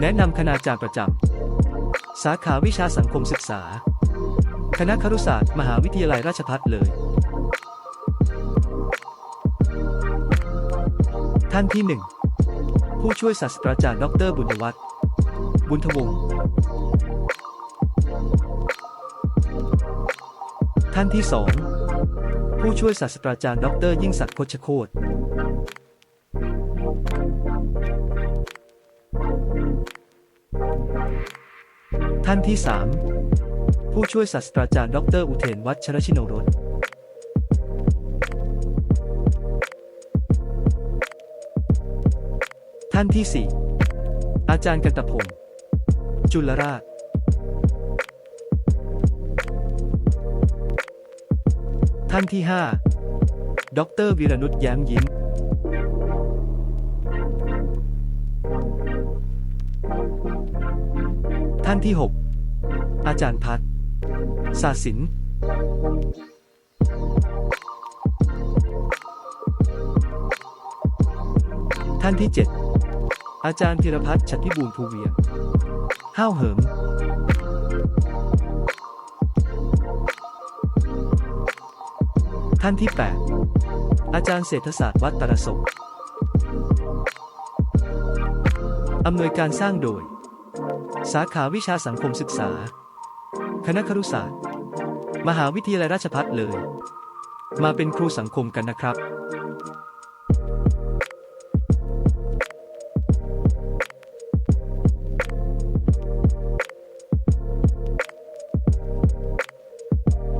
แนะนำคณาจารย์ประจำสาขาวิชาสังคมศึกษา คณะครุศาสตร์ มหาวิทยาลัยราชภัฏเลย ท่านที่หนึ่งผู้ช่วยศาสตราจารย์ ดร บุญวัฒน์บุญทวงศ์ท่านที่สองผู้ช่วยศาสตราจารย์ ดร ยิ่งศักดิ์พชโคตร ท่านที่สามผู้ช่วยศาสตราจารย์ดร อุเทนวัชรชินโนรสท่านที่ 4 อาจารย์กันตพงศ์จุลราช ท่านที่ 5 ดรวีรนุชแย้มยิ้มานที่ 6 อาจารย์พัฒน์ศาสิน ท่านที่ 7 อาจารย์ธีรพัฒน์ชัดพิบูลภูเวียงห้าวเหิม ท่านที่ 8 อาจารย์เศรษฐศาสตร์วัดตรสกอำนวยการสร้างโดย สาขาวิชาสังคมศึกษา คณะครุศาสตร์ มหาวิทยาลัยราชภัฏเลย มาเป็นครูสังคมกันนะครับ